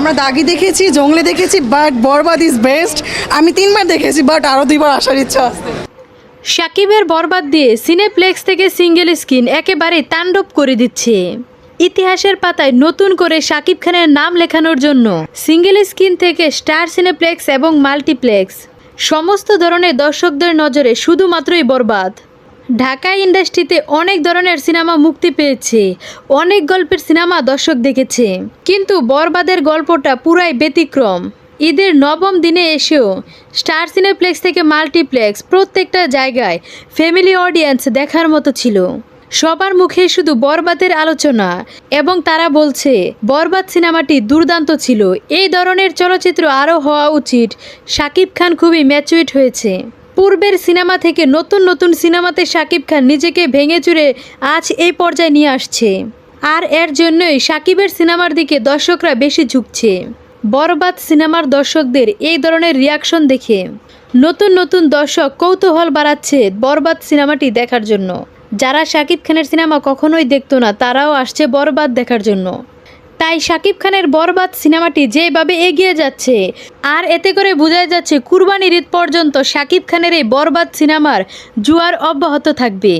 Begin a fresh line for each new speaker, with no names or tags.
আমরা দাগি দেখেছি, জঙ্গলে দেখেছি বাট বরবাদ ইজ বেস্ট আমি তিনবার দেখেছি বাট আরও দুইবার আসার ইচ্ছা আছে।
সাকিবের বরবাদ দিয়ে সিনেপ্লেক্স থেকে সিঙ্গেল স্ক্রিন একেবারে তাণ্ডব করে দিচ্ছে। ইতিহাসের পাতায় নতুন করে শাকিব খানের নাম লেখানোর জন্য সিঙ্গেল স্ক্রিন থেকে স্টার সিনেপ্লেক্স এবং মাল্টিপ্লেক্স। সমস্ত ধরনের দর্শকদের নজরে শুধুমাত্রই বরবাদ। ঢাকা ইন্ডাস্ট্রিতে অনেক ধরনের সিনেমা মুক্তি পেয়েছে, অনেক গল্পের সিনেমা দর্শক দেখেছে। কিন্তু বরবাদের গল্পটা পুরাই ব্যতিক্রম। ঈদের নবম দিনে এসেও স্টার সিনেপ্লেক্স থেকে মাল্টিপ্লেক্স প্রত্যেকটা জায়গায় ফ্যামিলি অডিয়েন্স দেখার মতো ছিল। সবার মুখে শুধু বরবাদের আলোচনা এবং তারা বলছে, বরবাদ সিনেমাটি দুর্দান্ত ছিল। এই ধরনের চলচ্চিত্র আরও হওয়া উচিত। শাকিব খান খুবই ম্যাচুইট হয়েছে। পূর্বের সিনেমা থেকে নতুন নতুন সিনেমাতে শাকিব খান নিজেকে ভেঙে চুরে আজ এই পর্যায়ে নিয়ে আসছে। আর এর জন্যই শাকিবের সিনেমার দিকে দর্শকরা বেশি ঝুঁকছে। বরবাদ সিনেমার দর্শকদের এই ধরনের রিয়াকশন দেখে নতুন নতুন দর্শক কৌতূহল বাড়াচ্ছে বরবাদ সিনেমাটি দেখার জন্য। যারা শাকিব খানের সিনেমা কখনোই দেখতো না, তারাও আসছে বরবাদ দেখার জন্য। তাই শাকিব খানের বরবাদ সিনেমাটি যেভাবে এগিয়ে যাচ্ছে, আর এতে করে বোঝা যাচ্ছে কুরবানির ঈদ পর্যন্ত শাকিব খানের এই বরবাদ সিনেমার জুয়ার অব্যাহত থাকবে।